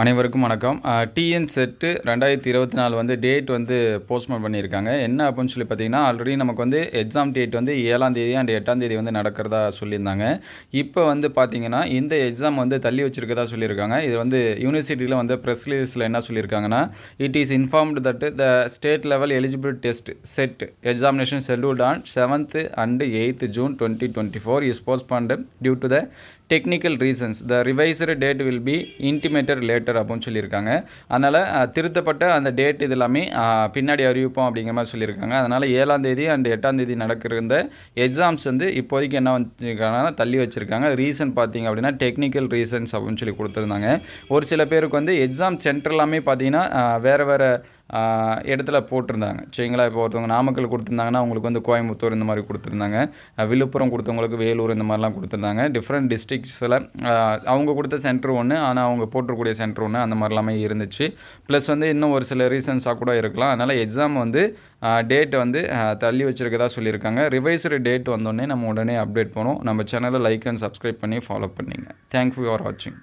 அனைவருக்கும் வணக்கம். TN set ரெண்டாயிரத்தி இருபத்தி நாலு வந்து டேட் வந்து போஸ்ட்போன் பண்ணியிருக்காங்க. என்ன அப்படின்னு சொல்லி பார்த்தீங்கன்னா ஆல்ரெடி நமக்கு வந்து எக்ஸாம் டேட் வந்து ஏழாம் தேதி அண்ட் எட்டாம் தேதி வந்து நடக்கிறதா சொல்லியிருந்தாங்க. இப்போ வந்து பார்த்தீங்கன்னா இந்த எக்ஸாம் வந்து தள்ளி வச்சிருக்கதா சொல்லியிருக்காங்க. இது வந்து யூனிவர்சிட்டியில் வந்து ப்ரெஸ் ரிலீஸில் என்ன சொல்லியிருக்காங்கன்னா it is informed that the state level eligible test set examination scheduled on seventh and eighth June twenty twenty four is postponed due to the technical reasons the revised date will be intimated later அப்படின்னு சொல்லியிருக்காங்க. அதனால் திருத்தப்பட்ட அந்த date இது எல்லாமே பின்னாடி அறிவிப்போம் அப்படிங்கிற மாதிரி சொல்லியிருக்காங்க. அதனால் ஏழாம் தேதி அண்ட் எட்டாம் தேதி நடக்கிற எக்ஸாம்ஸ் வந்து இப்போதைக்கு என்ன வச்சுருக்காங்கன்னா தள்ளி வச்சுருக்காங்க. ரீசன் பார்த்தீங்க அப்படின்னா டெக்னிக்கல் ரீசன்ஸ் அப்படின்னு சொல்லி கொடுத்துருந்தாங்க. ஒரு சில பேருக்கு வந்து எக்ஸாம் சென்டர் எல்லாமே பார்த்தீங்கன்னா வேறு வேறு இடத்துல போட்டிருந்தாங்க. சரிங்களா? இப்போ ஒருத்தவங்க நாமக்கல் கொடுத்துருந்தாங்கன்னா அவங்களுக்கு வந்து கோயம்புத்தூர் இந்த மாதிரி கொடுத்துருந்தாங்க. விழுப்புரம் கொடுத்தவங்களுக்கு வேலூர் இந்த மாதிரிலாம் கொடுத்துருந்தாங்க. டிஃப்ரெண்ட் டிஸ்ட்ரிக்ஸில் அவங்க கொடுத்த சென்டர் ஒன்று ஆனால் அவங்க போட்டிருக்கக்கூடிய சென்டர் ஒன்று அந்த மாதிரிலாமே இருந்துச்சு. ப்ளஸ் வந்து இன்னும் ஒரு சில ரீசன்ஸாக கூட இருக்கலாம். அதனால் எக்ஸாம் வந்து டேட் வந்து தள்ளி வச்சுருக்கதா சொல்லியிருக்காங்க. ரிவைஸ்டு டேட் வந்தோடனே நம்ம உடனே அப்டேட் பண்ணுவோம் நம்ம சேனலை லைக் அண்ட் சப்ஸ்கிரைப் பண்ணி ஃபாலோ பண்ணிங்க. தேங்க்யூ ஃபார் வாட்சிங்